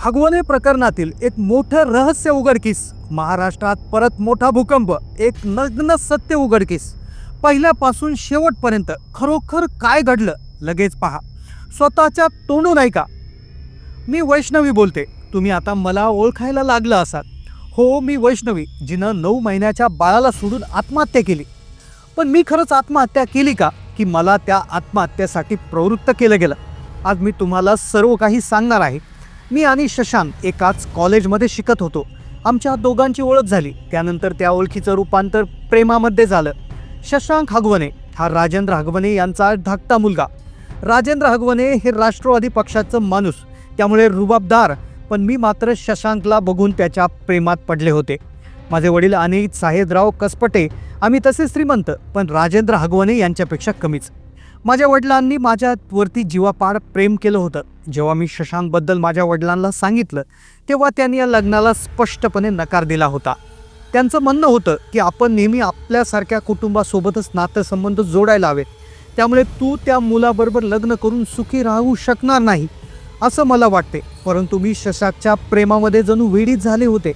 हगवणे प्रकरणातील एक मोठं रहस्य उघडकीस. महाराष्ट्रात परत मोठा भूकंप एक नग्न सत्य उघडकीस. पहिल्यापासून शेवटपर्यंत खरोखर काय घडलं लगेच पहा. स्वतःच्या तोंडून ऐका. मी वैष्णवी बोलते. तुम्ही आता मला ओळखायला लागलं असाल. हो मी वैष्णवी जिनं नऊ महिन्याच्या बाळाला सोडून आत्महत्या केली. पण मी खरंच आत्महत्या केली का की मला त्या आत्महत्येसाठी प्रवृत्त केलं गेलं? आज मी तुम्हाला सर्व काही सांगणार आहे. मी आणि शशांक एकाच कॉलेजमध्ये शिकत होतो. आमच्या दोघांची ओळख झाली. त्यानंतर त्या ओळखीचं रूपांतर प्रेमामध्ये झालं. शशांक हगवणे हा राजेंद्र हगवणे यांचा धाकटा मुलगा. राजेंद्र हगवणे हे राष्ट्रवादी पक्षाचं माणूस. त्यामुळे रुबाबदार. पण मी मात्र शशांकला बघून त्याच्या प्रेमात पडले होते. माझे वडील आणि साहेबराव कसपटे आम्ही तसे श्रीमंत. पण राजेंद्र हगवणे यांच्यापेक्षा कमीच. माझ्या वडिलांनी माझ्यावरती जीवापाड प्रेम केलं होतं. जेव्हा मी शशांकबद्दल माझ्या वडिलांना सांगितलं तेव्हा त्यांनी या लग्नाला स्पष्टपणे नकार दिला होता. त्यांचं म्हणणं होतं की आपण नेहमी आपल्यासारख्या कुटुंबासोबतच नातेसंबंध जोडायला हवे. त्यामुळे तू त्या मुलाबरोबर लग्न करून सुखी राहू शकणार नाही असं मला वाटते. परंतु मी शशांकच्या प्रेमामध्ये जणू वेडीच झाले होते.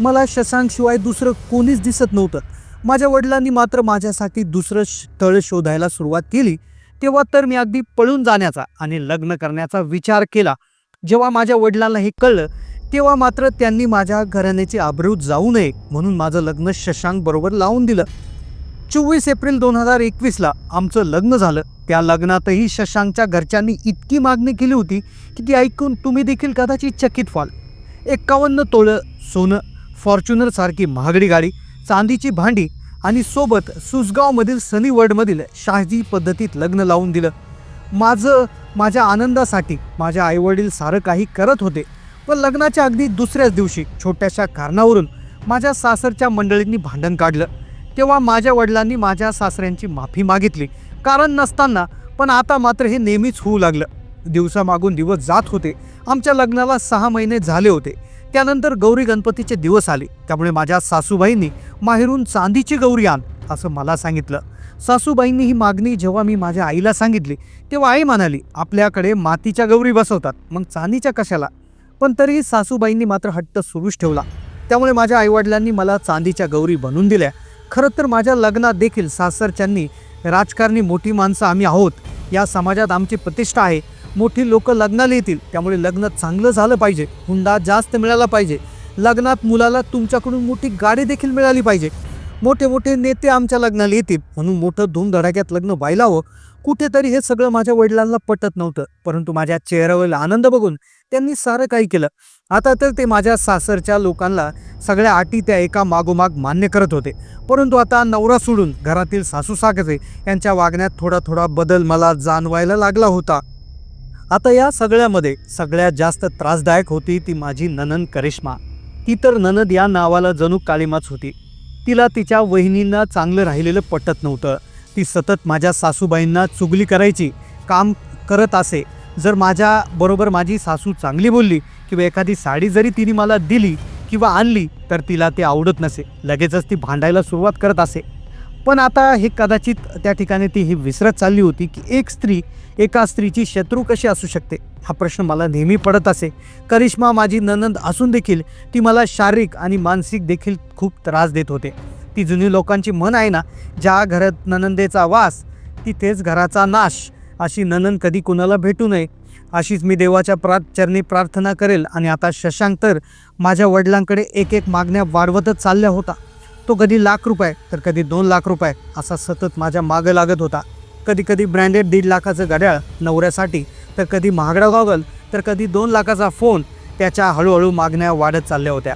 मला शशांकशिवाय दुसरं कोणीच दिसत नव्हतं. माझ्या वडिलांनी मात्र माझ्यासाठी दुसरं स्थळ शोधायला सुरुवात केली. तेव्हा तर मी अगदी पळून जाण्याचा आणि लग्न करण्याचा विचार केला. जेव्हा माझ्या वडिलांना हे कळलं तेव्हा मात्र त्यांनी माझ्या घराण्याची आबरू जाऊ नये म्हणून माझं लग्न शशांक बरोबर लावून दिलं. चोवीस एप्रिल दोन हजार एकवीसला आमचं लग्न झालं. त्या लग्नातही शशांकच्या घरच्यांनी इतकी मागणी केली होती की ती ऐकून तुम्ही देखील कदाचित चकित व्हाल. एक्कावन्न तोळं सोनं फॉर्च्युनरसारखी महागडी गाडी चांदीची भांडी आणि सोबत सुसगावमधील सनी वर्डमधील शाहजी पद्धतीत लग्न लावून दिलं. माझं माझ्या आनंदासाठी माझ्या आईवडील सारं काही करत होते पण लग्नाच्या अगदी दुसऱ्याच दिवशी छोट्याशा कारणावरून माझ्या सासरच्या मंडळींनी भांडण काढलं. तेव्हा माझ्या वडिलांनी माझ्या सासऱ्यांची माफी मागितली. कारण नसताना पण आता मात्र हे नेहमीच होऊ लागलं. दिवसामागून दिवस जात होते. आमच्या लग्नाला सहा महिने झाले होते. त्यानंतर गौरी गणपतीचे दिवस आले. त्यामुळे माझ्या सासूबाईंनी माहेरून चांदीची गौरी आण असं मला सांगितलं. सासूबाईंनी ही मागणी जेव्हा मी माझ्या आईला सांगितली तेव्हा आई म्हणाली आपल्याकडे मातीच्या गौरी बसवतात मग चांदीच्या कशाला? पण तरीही सासूबाईंनी मात्र हट्ट सुरूच ठेवला. त्यामुळे माझ्या आईवडिलांनी मला चांदीच्या गौरी बनवून दिल्या. खरं तर माझ्या लग्नात देखील सासरच्यांनी राजकारणी मोठी माणसं आम्ही आहोत या समाजात आमची प्रतिष्ठा आहे. मोठी लोक लग्नाला येतील त्यामुळे लग्न चांगलं झालं पाहिजे. हुंडा जास्त मिळाला पाहिजे. लग्नात मुलाला तुमच्याकडून मोठी गाडी देखील मिळाली पाहिजे. मोठे मोठे नेते आमच्या लग्नाला येतील. म्हणून मोठं धूमधडाक्यात लग्न व्हायला हवं. कुठेतरी हे सगळं माझ्या वडिलांना पटत नव्हतं. परंतु माझ्या चेहऱ्यावरील आनंद बघून त्यांनी सारं काही केलं. आता तर ते माझ्या सासरच्या लोकांना सगळ्या अटी त्या एका मागोमाग मान्य करत होते. परंतु आता नवरा सोडून घरातील सासू सागरे यांच्या वागण्यात थोडा थोडा बदल मला जाणवायला लागला होता. आता या सगळ्यामध्ये सगळ्यात जास्त त्रासदायक होती ती माझी ननन करिश्मा. ती तर ननद या नावाला जणू काळीमाच होती. तिला तिच्या वहिनींना चांगलं राहिलेलं पटत नव्हतं. ती सतत माझ्या सासूबाईंना चुगली करायची काम करत असे. जर माझ्याबरोबर माझी सासू चांगली बोलली किंवा एखादी साडी जरी तिने मला दिली किंवा आणली तर तिला ते आवडत नसे. लगेचच ती भांडायला सुरुवात करत असे. पण आता हे कदाचित त्या ठिकाणी ती ही विसरत चालली होती की एक स्त्री एका स्त्रीची शत्रू कशी असू शकते? हा प्रश्न मला नेहमी पडत असे. करिश्मा माझी ननंद असून देखील ती मला शारीरिक आणि मानसिक देखील खूप त्रास देत होते. ती जुनी लोकांची मन आहे ना ज्या घरात ननंदेचा वास तिथेच घराचा नाश अशी ननंद कधी कुणाला भेटू नये. अशीच मी देवाच्या प्रा चरणी प्रार्थना करेल आणि आता शशांक तर माझ्या वडिलांकडे एक एक मागण्या वाढवतच चालल्या होता. तो कधी लाख रुपये तर कधी दोन लाख रुपये असा सतत माझ्या मागं लागत होता. कधी कधी ब्रँडेड दीड लाखाचं घड्याळ नवऱ्यासाठी तर कधी महागडा गॉगल तर कधी दोन लाखाचा फोन त्याच्या हळूहळू मागण्या वाढत चालल्या होत्या.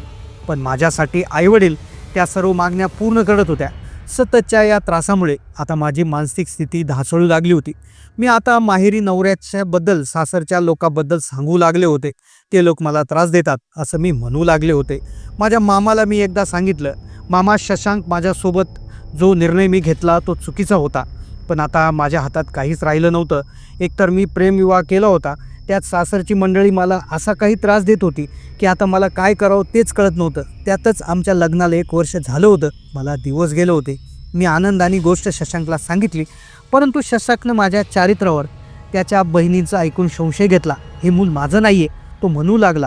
पण माझ्यासाठी आईवडील त्या सर्व मागण्या पूर्ण करत होत्या. सततच्या या त्रासामुळे आता माझी मानसिक स्थिती ढासळू लागली होती. मी आता माहेरी नवऱ्याच्याबद्दल सासरच्या लोकांबद्दल सांगू लागले होते. ते लोक मला त्रास देतात असं मी म्हणू लागले होते. माझ्या मामाला मी एकदा सांगितलं मामा शशांक माझ्यासोबत जो निर्णय मी घेतला तो चुकीचा होता. पण आता माझ्या हातात काहीच राहिलं नव्हतं. एकतर मी प्रेमविवाह केला होता. त्यात सासरची मंडळी मला असा काही त्रास देत होती की आता मला काय करावं तेच कळत नव्हतं. त्यातच आमच्या लग्नाला एक वर्ष झालं होतं. मला दिवस गेले होते. मी आनंदाने गोष्ट शशांकला सांगितली. परंतु शशांकनं माझ्या चारित्र्यावर त्याच्या बहिणींचा ऐकून संशय घेतला. हे मूल माझं नाही आहे तो म्हणू लागला.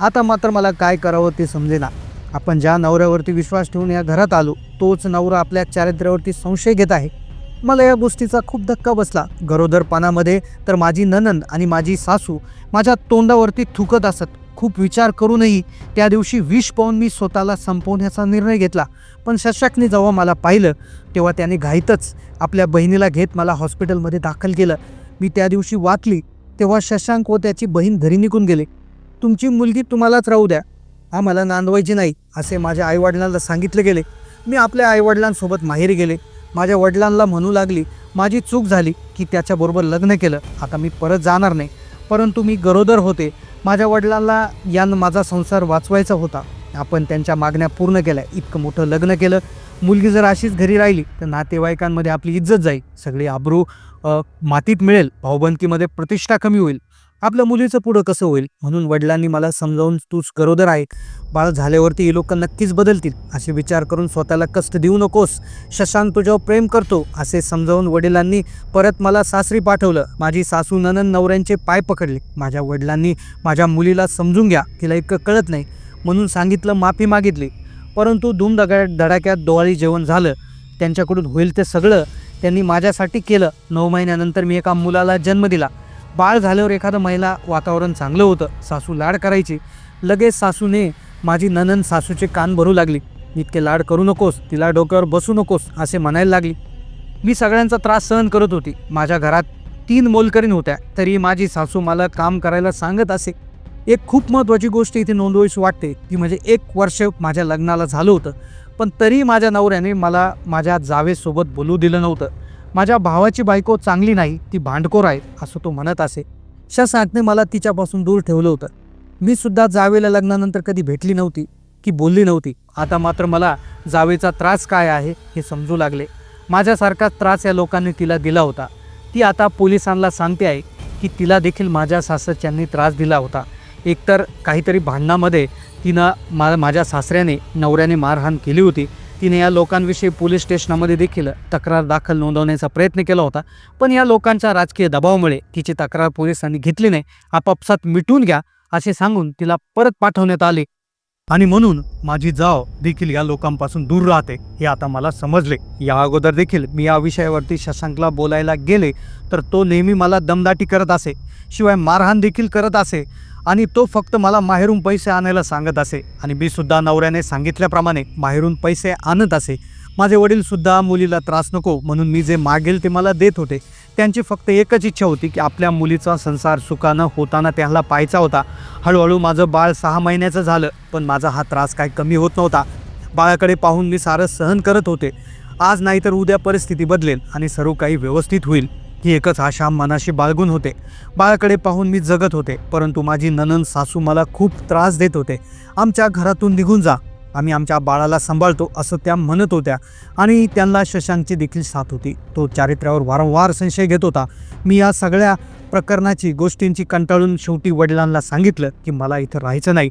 आता मात्र मला काय करावं ते समजेना. आपण ज्या नवऱ्यावरती विश्वास ठेवून या घरात आलो तोच नवरा आपल्या चारित्र्यावरती संशय घेत आहे. मला या गोष्टीचा खूप धक्का बसला. गरोदरपणामध्ये तर माझी ननंद आणि माझी सासू माझ्या तोंडावरती थुकत असत. खूप विचार करूनही त्या दिवशी विष पाहून मी स्वतःला संपवण्याचा निर्णय घेतला. पण शशाकने जेव्हा मला पाहिलं तेव्हा त्याने घाईतच आपल्या बहिणीला घेत मला हॉस्पिटलमध्ये दाखल केलं. मी त्या दिवशी वाचली तेव्हा शशांक व त्याची बहीण घरी निघून गेले. तुमची मुलगी तुम्हालाच राहू द्या. आम्हाला नांदवायची नाही असे माझ्या आईवडिलांना सांगितले गेले. मी आपल्या आईवडिलांसोबत माहेरी गेले. माझ्या वडिलांना म्हणू लागली माझी चूक झाली की त्याच्याबरोबर लग्न केलं. आता मी परत जाणार नाही. परंतु मी गरोदर होते. माझ्या वडिलांना यानं माझा संसार वाचवायचा होता. आपण त्यांच्या मागण्या पूर्ण केल्या. इतकं मोठं लग्न केलं. मुलगी जर अशीच घरी राहिली तर नातेवाईकांमध्ये आपली इज्जत जाईल. सगळी आबरू मातीत मिळेल. भाऊबंदकीमध्ये प्रतिष्ठा कमी होईल. आपल्या मुलीचं पुढं कसं होईल? म्हणून वडिलांनी मला समजावून तूच गरोदर आहे. बाळ झाल्यावरती ही लोक नक्कीच बदलतील. असे विचार करून स्वतःला कष्ट देऊ नकोस. शशांक तुझ्यावर प्रेम करतो. असे समजावून वडिलांनी परत मला सासरी पाठवलं. माझी सासू ननन नवऱ्यांचे पाय पकडले. माझ्या वडिलांनी माझ्या मुलीला समजून घ्या. तिला इतकं कळत नाही. म्हणून सांगितलं माफी मागितली. परंतु धूमधगा धडाक्यात डोहाळी जेवण झालं. त्यांच्याकडून होईल ते सगळं त्यांनी माझ्यासाठी केलं. नऊ महिन्यानंतर मी एका मुलाला जन्म दिला. बाळ झाल्यावर एखादं महिला वातावरण चांगलं होतं सासू लाड करायची. लगेच सासूने माझी ननन सासूचे कान भरू लागली. इतके लाड करू नकोस तिला डोक्यावर बसू नकोस असे म्हणायला लागली. मी सगळ्यांचा त्रास सहन करत होती. माझ्या घरात तीन मोलकरीण होत्या तरी माझी सासू मला काम करायला सांगत असे. एक खूप महत्त्वाची गोष्ट इथे नोंदवायची वाटते ती म्हणजे एक वर्ष माझ्या लग्नाला झालं होतं पण तरी माझ्या नवऱ्याने मला माझ्या जावेसोबत बोलू दिलं नव्हतं. माझ्या भावाची बायको चांगली नाही ती भांडखोर आहे असं तो म्हणत असे. शशांकने मला तिच्यापासून दूर ठेवलं होतं. मी सुद्धा जावेला लग्नानंतर कधी भेटली नव्हती की बोलली नव्हती. आता मात्र मला जावेचा त्रास काय आहे हे समजू लागले. माझ्यासारखाच त्रास या लोकांनी तिला दिला होता. ती आता पोलिसांना सांगते आहे की तिला देखील माझ्या सासरच्यांनी त्रास दिला होता. एकतर काहीतरी भांडणामध्ये तिनं मा माझ्या सासऱ्याने नवऱ्याने मारहाण केली होती तिने या लोकांविषयी पोलीस स्टेशनामध्ये देखील तक्रार दाखल नोंदवण्याचा प्रयत्न केला होता. पण या लोकांच्या राजकीय दबावामुळे तिची तक्रार पोलिसांनी घेतली नाही. आपापसात मिटून घ्या असे सांगून तिला परत पाठवण्यात आले. आणि म्हणून माझी जाव देखील या लोकांपासून दूर राहते हे आता मला समजले. या अगोदर देखील मी या विषयावरती शशांकला बोलायला गेले तर तो नेहमी मला दमदाटी करत असे. शिवाय मारहाण देखील करत असे. आणि तो फक्त मला माहेरून पैसे आणायला सांगत असे. आणि मी सुद्धा नवऱ्याने सांगितल्याप्रमाणे माहेरून पैसे आणत असे. माझे वडील सुद्धा मुलीला त्रास नको म्हणून मी जे मागेल ते मला देत होते. त्यांची फक्त एकच इच्छा होती की आपल्या मुलीचा संसार सुखानं होताना त्यांना पाहायचा होता. हळूहळू माझं बाळ सहा महिन्याचं झालं पण माझा हा त्रास काय कमी होत नव्हता. बाळाकडे पाहून मी सारं सहन करत होते. आज नाहीतर उद्या परिस्थिती बदलेल आणि सर्व काही व्यवस्थित होईल. ही एकच आशा मनाशी बाळगून होते. बाळाकडे पाहून मी जगत होते परंतु माझी ननन सासू मला खूप त्रास देत होते. आमच्या घरातून निघून जा आम्ही आमच्या बाळाला सांभाळतो असं त्या म्हणत होत्या आणि त्यांना शशांकची देखील साथ होती. तो चारित्र्यावर वारंवार संशय घेत होता. मी या सगळ्या प्रकरणाची गोष्टींची कंटाळून शेवटी वडिलांना सांगितलं की मला इथं राहायचं नाही.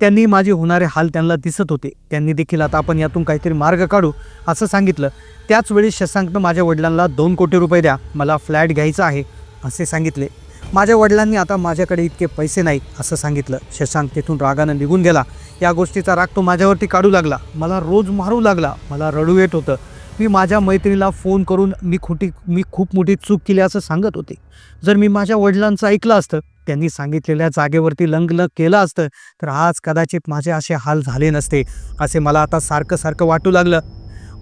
त्यांनी माझे होणारे हाल त्यांना दिसत होते. त्यांनी देखील आता आपण यातून काहीतरी मार्ग काढू असं सांगितलं. त्याचवेळी शशांकनं माझ्या वडिलांना दोन कोटी रुपये द्या मला फ्लॅट घ्यायचा आहे असे सांगितले. माझ्या वडिलांनी आता माझ्याकडे इतके पैसे नाही असं सांगितलं. शशांक तिथून रागानं निघून गेला. या गोष्टीचा राग तो माझ्यावरती काढू लागला. मला रोज मारू लागला. मला रडू येत होतं. मी माझ्या मैत्रिणीला फोन करून मी खोटी मी खूप मोठी चूक केली असं सांगत होते. जर मी माझ्या वडिलांचं ऐकलं असतं त्यांनी सांगितलेल्या जागेवरती लग्न केलं असतं तर आज कदाचित माझे असे हाल झाले नसते असे मला आता सारखं सारखं वाटू लागलं.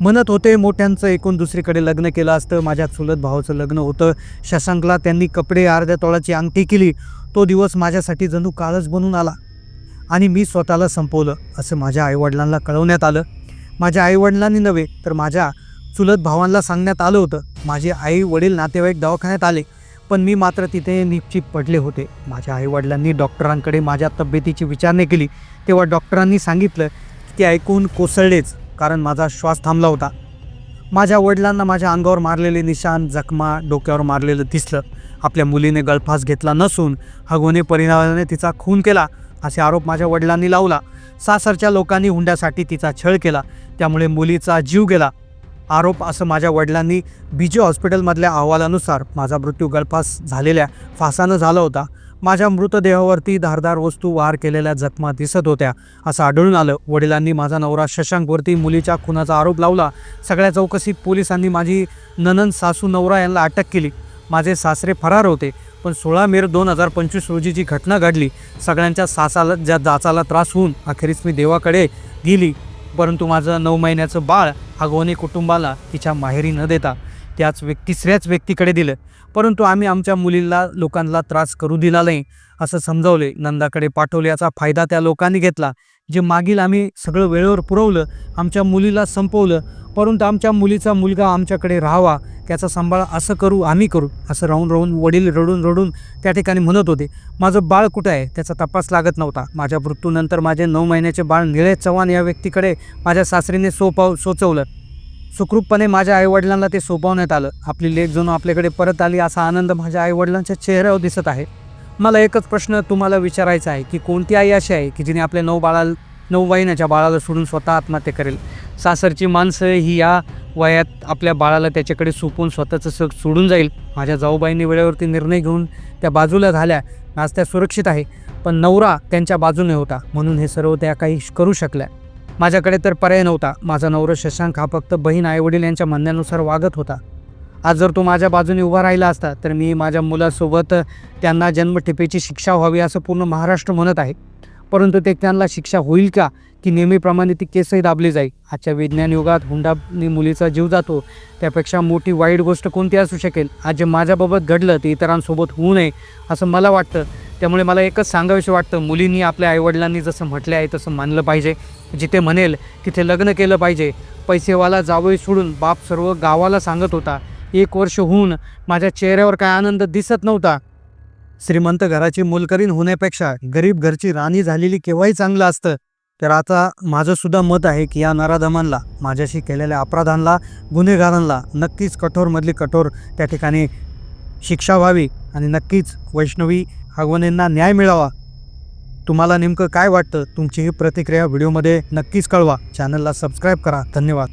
म्हणत होते मोठ्यांचं एकूण दुसरीकडे लग्न केलं असतं माझ्या चुलत भावाचं लग्न होतं. शशांकला त्यांनी कपडे अर्ध्या तोळाची अंगठी केली. तो दिवस माझ्यासाठी जणू काळच बनून आला. आणि मी स्वतःला संपवलं असं माझ्या आईवडिलांना कळवण्यात आलं. माझ्या आईवडिलांनी नव्हे तर माझ्या चुलत भावांना सांगण्यात आलं होतं. माझे आई वडील नातेवाईक दवाखान्यात आले पण मी मात्र तिथे निश्चित पडले होते. माझ्या आईवडिलांनी डॉक्टरांकडे माझ्या तब्येतीची विचारणी केली. तेव्हा डॉक्टरांनी सांगितलं की ते ऐकून कोसळलेच कारण माझा श्वास थांबला होता. माझ्या वडिलांना माझ्या अंगावर मारलेले निशाण जखमा डोक्यावर मारलेलं दिसलं. आपल्या मुलीने गळफास घेतला नसून हगोने परिणामाने तिचा खून केला असे आरोप माझ्या वडिलांनी लावला. सासरच्या लोकांनी हुंड्यासाठी तिचा छळ केला. त्यामुळे मुलीचा जीव गेला. आरोप असं माझ्या वडिलांनी बीजे हॉस्पिटलमधल्या अहवालानुसार माझा मृत्यू गळफास झालेल्या फासानं झाला होता. माझ्या मृतदेहावरती धारदार वस्तू वार केलेल्या जखमा दिसत होत्या असं आढळून आलं. वडिलांनी माझा नवरा शशांकवरती मुलीच्या खुनाचा आरोप लावला. सगळ्या चौकशीत पोलिसांनी माझी ननन सासू नवरा यांना अटक केली. माझे सासरे फरार होते पण सोळा मे दोन हजार पंचवीस रोजी जी घटना घडली सगळ्यांच्या सासाला ज्या जाचाला त्रास होऊन अखेरीस मी देवाकडे गेली. परंतु माझं नऊ महिन्याचं बाळ अगवणे कुटुंबाला तिच्या माहेरी न देता त्याच व्यक्ती तिसऱ्याच व्यक्तीकडे दिलं. परंतु आम्ही आमच्या मुलीला लोकांना त्रास करू दिला नाही असं समजावले. नंदाकडे पाठवले याचा फायदा त्या लोकांनी घेतला. जे मागील आम्ही सगळं वेळेवर पुरवलं आमच्या मुलीला संपवलं. परंतु आमच्या मुलीचा मुलगा आमच्याकडे राहावा त्याचा सांभाळ असं करू आम्ही करू असं राहून राहून वडील रडून रडून त्या ठिकाणी म्हणत होते. माझं बाळ कुठं आहे? त्याचा तपास लागत नव्हता. माझ्या मृत्यूनंतर माझे नऊ महिन्याचे बाळ निळेश चव्हाण या व्यक्तीकडे माझ्या सासरीने सोपाव सोचवलं. सुखरूपपणे माझ्या आईवडिलांना ते सोपवण्यात आलं. आपली लेख जणू आपल्याकडे परत आली असा आनंद माझ्या आईवडिलांच्या चेहऱ्यावर दिसत आहे. मला एकच प्रश्न तुम्हाला विचारायचा आहे की कोणती आई अशी आहे की जिने आपल्या नऊ बाळाला नऊ महिन्याच्या बाळाला सोडून स्वतः आत्महत्या करेल? सासरची माणसं ही या वयात आपल्या बाळाला त्याच्याकडे सोपून स्वतःचं सग सोडून जाईल. माझ्या जाऊबाईंनी वेळेवरती निर्णय घेऊन त्या बाजूला झाल्या. आज त्या सुरक्षित आहे. पण नवरा त्यांच्या बाजूने होता. म्हणून हे सर्व त्या काही करू शकल्या. माझ्याकडे तर पर्याय नव्हता. माझा नवरा शशांक हा फक्त बहीण आईवडील यांच्या म्हणण्यानुसार वागत होता. आज जर तो माझ्या बाजूने उभा राहिला असता तर मी माझ्या मुलासोबत त्यांना जन्मठेपेची शिक्षा व्हावी असं पूर्ण महाराष्ट्र म्हणत आहे. परंतु ते त्यांना शिक्षा होईल का? की नेहमीप्रमाणे ती केसही दाबली जाईल. आजच्या विज्ञान युगात हुंडाने मुलीचा जीव जातो त्यापेक्षा मोठी वाईट गोष्ट कोणती असू शकेल? आज जे माझ्याबाबत घडलं ते इतरांसोबत होऊ नये असं मला वाटतं. त्यामुळे मला एकच सांगावंसं वाटतं मुलींनी आपल्या आईवडिलांनी जसं म्हटलं आहे तसं मानलं पाहिजे. जिथे म्हणेल तिथे लग्न केलं पाहिजे. पैसेवाला जावई सोडून बाप सर्व गावाला सांगत होता. एक वर्ष होऊन माझ्या चेहऱ्यावर काय आनंद दिसत नव्हता. श्रीमंत घराची मोलकरीण होण्यापेक्षा गरीब घरची राणी झालेली केव्हाही चांगलं असतं. तर आता माझं सुद्धा मत आहे की या नराधमांना माझ्याशी केलेल्या अपराधांना गुन्हेगारांना नक्कीच कठोरमधली कठोर त्या ठिकाणी शिक्षा व्हावी आणि नक्कीच वैष्णवी हगवणेंना न्याय मिळावा. तुम्हाला नेमकं काय वाटतं? तुमची ही प्रतिक्रिया व्हिडिओमध्ये नक्कीच कळवा. चॅनलला सबस्क्राईब करा. धन्यवाद.